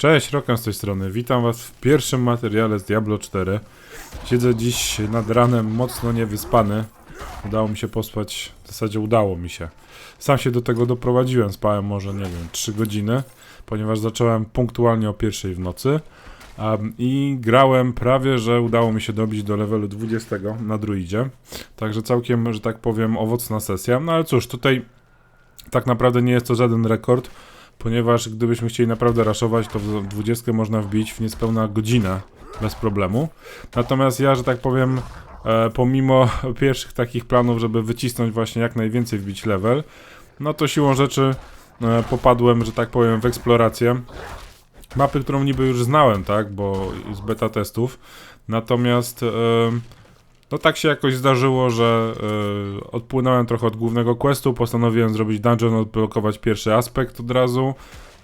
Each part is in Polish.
Cześć, Rokan z tej strony. Witam Was w pierwszym materiale z Diablo 4. Siedzę dziś nad ranem mocno niewyspany. Udało mi się pospać, w zasadzie udało mi się. Sam się do tego doprowadziłem, spałem może, nie wiem, 3 godziny, ponieważ zacząłem punktualnie o pierwszej w nocy. Um, I grałem prawie, że udało mi się dobić do levelu 20 na druidzie. Także całkiem, że tak powiem, owocna sesja. No ale cóż, tutaj tak naprawdę nie jest to żaden rekord, ponieważ gdybyśmy chcieli naprawdę raszować, to w 20 można wbić w niespełna godzinę bez problemu. Natomiast ja, że tak powiem, e, pomimo pierwszych takich planów, żeby wycisnąć właśnie jak najwięcej wbić level, no to siłą rzeczy e, popadłem, że tak powiem, w eksplorację. Mapy, którą niby już znałem, tak, bo z beta testów. Natomiast e, no tak się jakoś zdarzyło, że e, odpłynąłem trochę od głównego questu, postanowiłem zrobić dungeon, odblokować pierwszy aspekt od razu,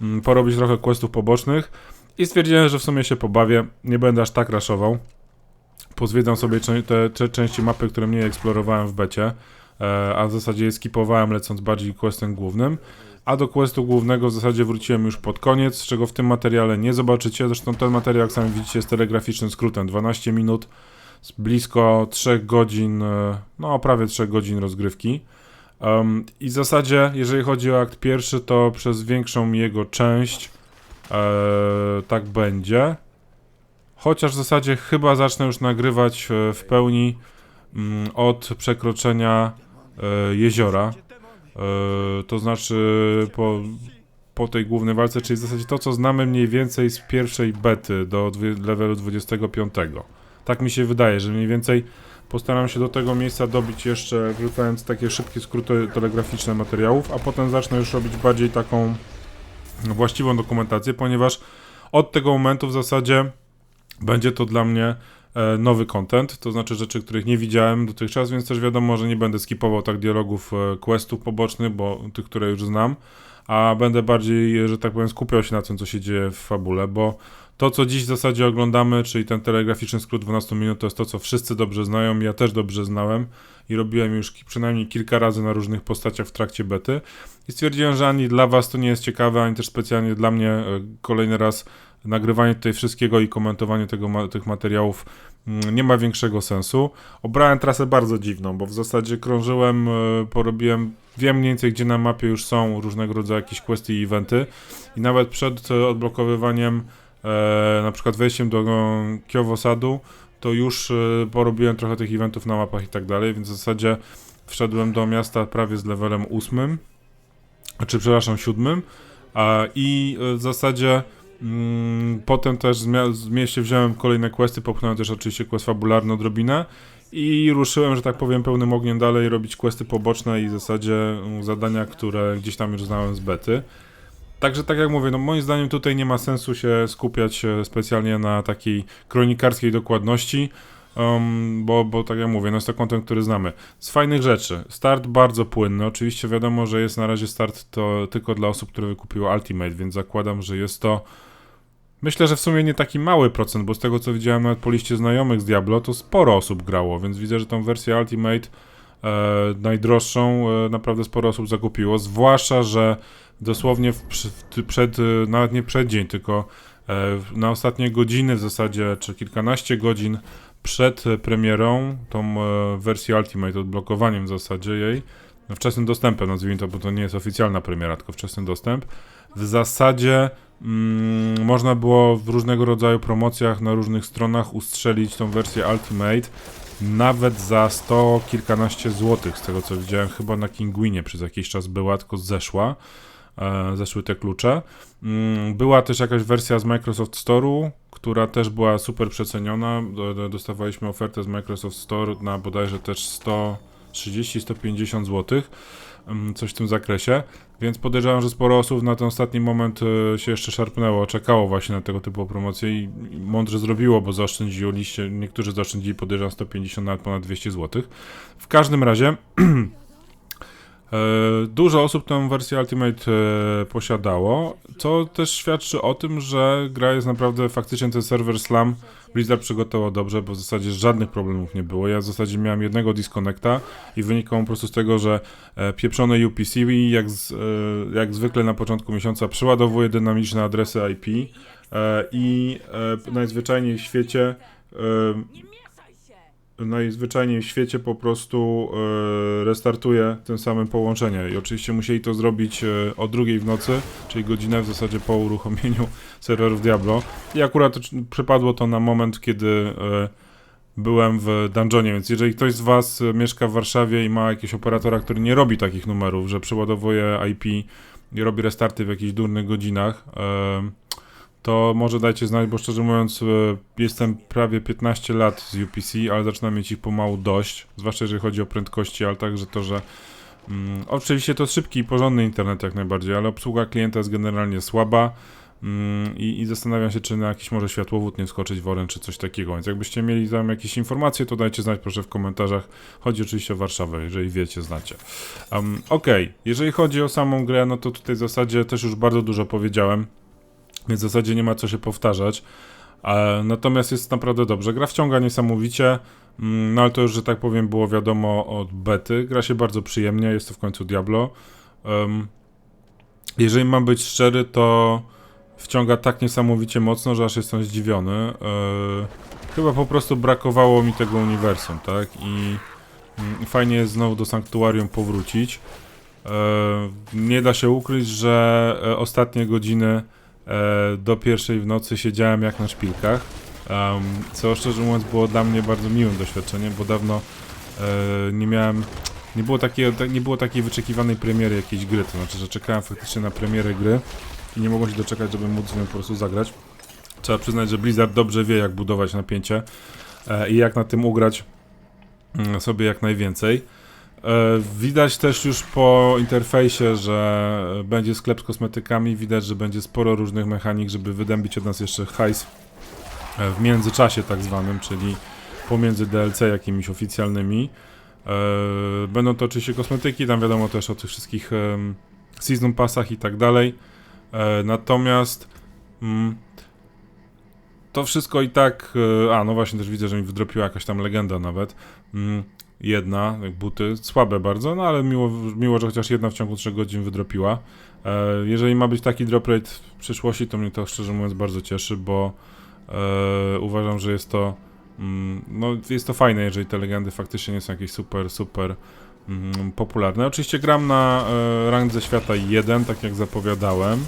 mm, porobić trochę questów pobocznych i stwierdziłem, że w sumie się pobawię, nie będę aż tak raszował. Pozwiedzam sobie te, te części mapy, które mniej eksplorowałem w becie, e, a w zasadzie je skipowałem lecąc bardziej questem głównym. A do questu głównego w zasadzie wróciłem już pod koniec, czego w tym materiale nie zobaczycie. Zresztą ten materiał, jak sami widzicie, jest telegraficznym skrótem 12 minut z blisko 3 godzin, e, no prawie 3 godzin rozgrywki. Um, I w zasadzie, jeżeli chodzi o akt pierwszy, to przez większą jego część e, tak będzie. Chociaż w zasadzie chyba zacznę już nagrywać e, w pełni mm, od przekroczenia e, jeziora. E, to znaczy po, po tej głównej walce, czyli w zasadzie to, co znamy mniej więcej z pierwszej bety do levelu 25. Tak mi się wydaje, że mniej więcej postaram się do tego miejsca dobić jeszcze, wrzucając takie szybkie skróty telegraficzne materiałów, a potem zacznę już robić bardziej taką właściwą dokumentację, ponieważ od tego momentu w zasadzie będzie to dla mnie e, nowy content, to znaczy rzeczy, których nie widziałem dotychczas, więc też wiadomo, że nie będę skipował tak dialogów e, questów pobocznych, bo tych, które już znam, a będę bardziej, że tak powiem, skupiał się na tym, co się dzieje w fabule, bo to, co dziś w zasadzie oglądamy, czyli ten telegraficzny skrót 12 minut, to jest to, co wszyscy dobrze znają, ja też dobrze znałem i robiłem już przynajmniej kilka razy na różnych postaciach w trakcie bety. I stwierdziłem, że ani dla was to nie jest ciekawe, ani też specjalnie dla mnie e, kolejny raz nagrywanie tutaj wszystkiego i komentowanie tego, tych materiałów nie ma większego sensu. Obrałem trasę bardzo dziwną, bo w zasadzie krążyłem, e, porobiłem, wiem mniej więcej gdzie na mapie już są różnego rodzaju jakieś questy i eventy i nawet przed e, odblokowywaniem e, na przykład wejściem do Kiowosadu, to już e, porobiłem trochę tych eventów na mapach i tak dalej, więc w zasadzie wszedłem do miasta prawie z levelem ósmym, czy przepraszam, siódmym, i w zasadzie mm, potem też z mieście wziąłem kolejne questy, popchnąłem też oczywiście quest fabularny odrobinę i ruszyłem, że tak powiem, pełnym ogniem dalej robić questy poboczne i w zasadzie mm, zadania, które gdzieś tam już znałem z bety. Także tak jak mówię, no moim zdaniem tutaj nie ma sensu się skupiać e, specjalnie na takiej kronikarskiej dokładności, um, bo, bo tak jak mówię, no jest to kontent, który znamy. Z fajnych rzeczy, start bardzo płynny, oczywiście wiadomo, że jest na razie start to tylko dla osób, które wykupiły Ultimate, więc zakładam, że jest to Myślę, że w sumie nie taki mały procent, bo z tego co widziałem nawet po liście znajomych z Diablo, to sporo osób grało, więc widzę, że tą wersję Ultimate e, najdroższą e, naprawdę sporo osób zakupiło, zwłaszcza, że dosłownie w, w, przed, e, nawet nie przed dzień, tylko e, na ostatnie godziny w zasadzie, czy kilkanaście godzin przed premierą, tą e, wersję Ultimate, odblokowaniem w zasadzie jej, no, wczesnym dostępem, nazwijmy to, bo to nie jest oficjalna premiera, tylko wczesny dostęp, w zasadzie mm, można było w różnego rodzaju promocjach na różnych stronach ustrzelić tą wersję Ultimate nawet za 100 kilkanaście złotych, z tego co widziałem, chyba na Kinguinie przez jakiś czas była, tylko zeszła, e, zeszły te klucze. Mm, była też jakaś wersja z Microsoft Store'u, która też była super przeceniona, Do- do- dostawaliśmy ofertę z Microsoft Store na bodajże też 130-150 złotych mm, coś w tym zakresie, więc podejrzewam, że sporo osób na ten ostatni moment e, się jeszcze szarpnęło, czekało właśnie na tego typu promocje i, mądrze zrobiło, bo zaoszczędziliście, niektórzy zaoszczędzili podejrzewam 150 nawet ponad 200 zł. W każdym razie Dużo osób tę wersję Ultimate e, posiadało, co też świadczy o tym, że gra jest naprawdę faktycznie ten serwer Slam Blizzard przygotował dobrze, bo w zasadzie żadnych problemów nie było. Ja w zasadzie miałem jednego disconnecta i wynikało po prostu z tego, że e, pieprzone UPC jak, z, e, jak zwykle na początku miesiąca przeładowuje dynamiczne adresy IP e, i e, najzwyczajniej w świecie e, najzwyczajniej w świecie po prostu e, restartuje tym samym połączenie. I oczywiście musieli to zrobić e, o drugiej w nocy, czyli godzinę w zasadzie po uruchomieniu serwerów Diablo. I akurat przypadło to na moment, kiedy e, byłem w dungeonie, więc jeżeli ktoś z Was mieszka w Warszawie i ma jakiegoś operatora, który nie robi takich numerów, że przeładowuje IP i robi restarty w jakichś durnych godzinach, to może dajcie znać, bo szczerze mówiąc, e, jestem prawie 15 lat z UPC, ale zaczynam mieć ich pomału dość, zwłaszcza jeżeli chodzi o prędkości, ale także to, że mm, oczywiście to szybki i porządny internet jak najbardziej, ale obsługa klienta jest generalnie słaba mm, i, i zastanawiam się, czy na jakiś może światłowód nie wskoczyć w oręcz, czy coś takiego, więc jakbyście mieli tam jakieś informacje, to dajcie znać proszę w komentarzach. Chodzi oczywiście o Warszawę, jeżeli wiecie, znacie. Um, Okej, jeżeli chodzi o samą grę, no to tutaj w zasadzie też już bardzo dużo powiedziałem więc w zasadzie nie ma co się powtarzać. E, natomiast jest naprawdę dobrze. Gra wciąga niesamowicie, mm, no ale to już, że tak powiem, było wiadomo od bety. Gra się bardzo przyjemnie, jest to w końcu Diablo. Jeżeli mam być szczery, to wciąga tak niesamowicie mocno, że aż jestem zdziwiony. E, chyba po prostu brakowało mi tego uniwersum, tak? I mm, fajnie jest znowu do Sanktuarium powrócić. E, nie da się ukryć, że ostatnie godziny do pierwszej w nocy siedziałem jak na szpilkach. Co szczerze mówiąc było dla mnie bardzo miłym doświadczeniem, bo dawno e, nie miałem. Nie było, takiej, nie było takiej wyczekiwanej premiery jakiejś gry, to znaczy, że czekałem faktycznie na premierę gry i nie mogłem się doczekać, żeby móc w nią po prostu zagrać. Trzeba przyznać, że Blizzard dobrze wie, jak budować napięcie e, i jak na tym ugrać mm, sobie jak najwięcej. E, Widać też już po interfejsie, że będzie sklep z kosmetykami. Widać, że będzie sporo różnych mechanik, żeby wydębić od nas jeszcze hajs e, w międzyczasie tak zwanym, czyli pomiędzy DLC jakimiś oficjalnymi. E, Będą to oczywiście kosmetyki, tam wiadomo też o tych wszystkich season passach i tak dalej. Natomiast mm, to wszystko i tak. A, no właśnie, też widzę, że mi wydropiła jakaś tam legenda nawet. Jedna, buty, słabe bardzo, no ale miło, miło, że chociaż jedna w ciągu 3 godzin wydropiła. E, jeżeli ma być taki drop rate w przyszłości, to mnie to szczerze mówiąc bardzo cieszy, bo e, uważam, że jest to mm, no, jest to fajne, jeżeli te legendy faktycznie nie są jakieś super, super mm, popularne. Oczywiście gram na e, randze świata 1, tak jak zapowiadałem.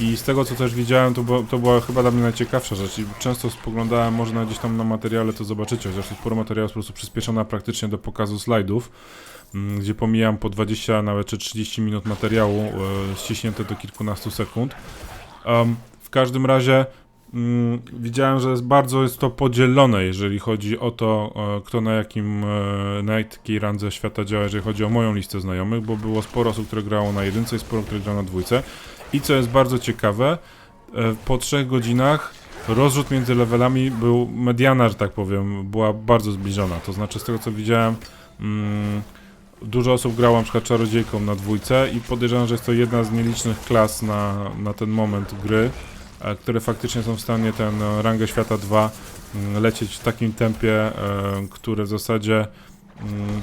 I z tego co też widziałem, to, było, to była chyba dla mnie najciekawsza rzecz. I często spoglądałem, może na gdzieś tam na materiale to zobaczycie, chociaż jest sporo materiałów po prostu przyspieszona praktycznie do pokazu slajdów, mm, gdzie pomijam po 20 nawet czy 30 minut materiału e, ściśnięte do kilkunastu sekund. Em, w każdym razie mm, widziałem, że jest bardzo jest to podzielone, jeżeli chodzi o to, e, kto na jakim e, na jakiej randze świata działa, jeżeli chodzi o moją listę znajomych, bo było sporo osób, które grało na jedynce i sporo, które grało na dwójce. I co jest bardzo ciekawe, e, po trzech godzinach rozrzut między levelami był, mediana, że tak powiem, była bardzo zbliżona. To znaczy, z tego co widziałem, mm, dużo osób grało na przykład czarodziejką na dwójce i podejrzewam, że jest to jedna z nielicznych klas na, na ten moment gry, e, które faktycznie są w stanie ten rangę świata 2 mm, lecieć w takim tempie, e, które w zasadzie mm,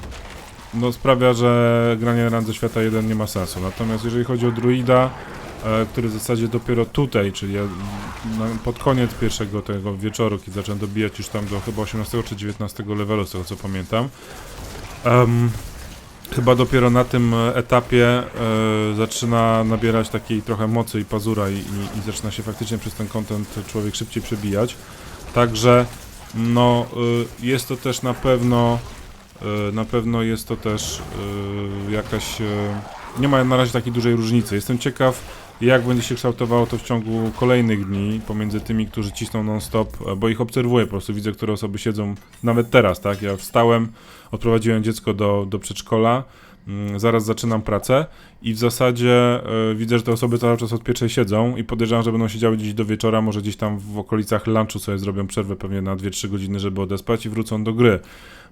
no, sprawia, że granie randze świata 1 nie ma sensu. Natomiast jeżeli chodzi o druida, który w zasadzie dopiero tutaj, czyli ja, pod koniec pierwszego tego wieczoru, kiedy zacząłem dobijać już tam do chyba 18 czy 19 levelu, z tego co pamiętam. em, chyba dopiero na tym e, etapie e, zaczyna nabierać takiej trochę mocy i pazura i, i, i zaczyna się faktycznie przez ten content człowiek szybciej przebijać. Także no, y, jest to też na pewno y, na pewno jest to też y, jakaś y, nie ma na razie takiej dużej różnicy. Jestem ciekaw jak będzie się kształtowało to w ciągu kolejnych dni pomiędzy tymi, którzy cisną non-stop, e, bo ich obserwuję, po prostu widzę, które osoby siedzą nawet teraz, tak? Ja wstałem, odprowadziłem dziecko do, do przedszkola, mm, zaraz zaczynam pracę i w zasadzie e, widzę, że te osoby cały czas od pierwszej siedzą i podejrzewam, że będą siedziały gdzieś do wieczora, może gdzieś tam w okolicach lunchu sobie zrobią przerwę pewnie na 2-3 godziny, żeby odespać i wrócą do gry.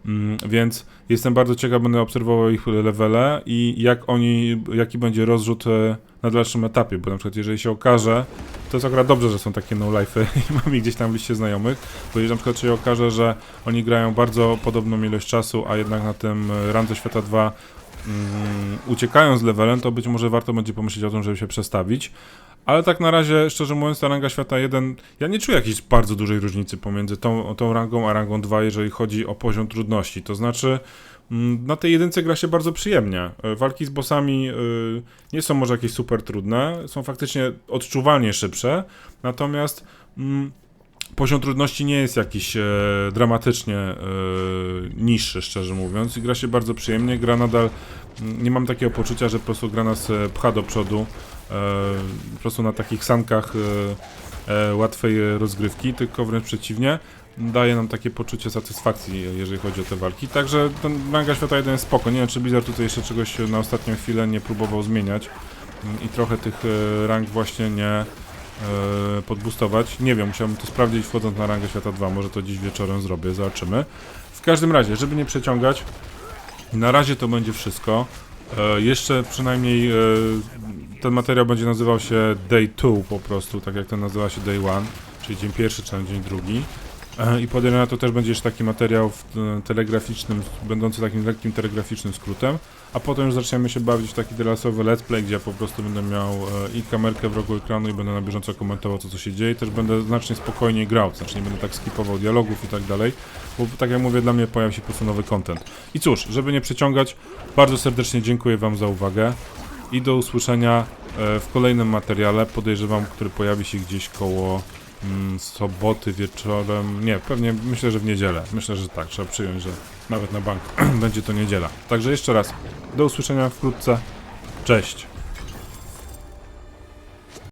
Mm, więc jestem bardzo ciekaw, będę obserwował ich levele i jak oni, jaki będzie rozrzut e, na dalszym etapie, bo na przykład jeżeli się okaże, to jest akurat dobrze, że są takie no-life'y i mam ich gdzieś tam w liście znajomych, bo jeżeli na przykład się okaże, że oni grają bardzo podobną ilość czasu, a jednak na tym Randze Świata 2 mm, uciekają z levelem, to być może warto będzie pomyśleć o tym, żeby się przestawić. Ale tak na razie, szczerze mówiąc, ta ranga świata 1, ja nie czuję jakiejś bardzo dużej różnicy pomiędzy tą, tą rangą a rangą 2, jeżeli chodzi o poziom trudności. To znaczy, na tej jedynce gra się bardzo przyjemnie. E, Walki z bossami y, nie są może jakieś super trudne, są faktycznie odczuwalnie szybsze, natomiast mm, poziom trudności nie jest jakiś e, dramatycznie e, niższy, szczerze mówiąc. I gra się bardzo przyjemnie, gra nadal, mm, nie mam takiego poczucia, że po prostu gra nas e, pcha do przodu, e, po prostu na takich sankach e, e, łatwej e, rozgrywki, tylko wręcz przeciwnie, daje nam takie poczucie satysfakcji, jeżeli chodzi o te walki. Także ten manga świata 1 jest spoko. Nie wiem, czy Blizzard tutaj jeszcze czegoś na ostatnią chwilę nie próbował zmieniać i trochę tych e, rank właśnie nie e, podbustować. Nie wiem, musiałbym to sprawdzić wchodząc na rangę świata 2. Może to dziś wieczorem zrobię, zobaczymy. W każdym razie, żeby nie przeciągać, na razie to będzie wszystko. E, jeszcze przynajmniej ten materiał będzie nazywał się Day 2 po prostu, tak jak ten nazywa się Day 1, czyli dzień pierwszy czy dzień drugi. I podejrzewam, to też będzie jeszcze taki materiał w, e, telegraficznym, będący takim lekkim telegraficznym skrótem, a potem już zaczniemy się bawić w taki terasowy let's play, gdzie ja po prostu będę miał e, i kamerkę w rogu ekranu i będę na bieżąco komentował to, co się dzieje. Też będę znacznie spokojniej grał, znaczy nie będę tak skipował dialogów i tak dalej, bo tak jak mówię, dla mnie pojawi się po prostu nowy content. I cóż, żeby nie przeciągać, bardzo serdecznie dziękuję Wam za uwagę i do usłyszenia e, w kolejnym materiale, podejrzewam, który pojawi się gdzieś koło soboty wieczorem, nie, pewnie myślę, że w niedzielę. Myślę, że tak, trzeba przyjąć, że nawet na bank będzie to niedziela. Także jeszcze raz, do usłyszenia wkrótce. Cześć.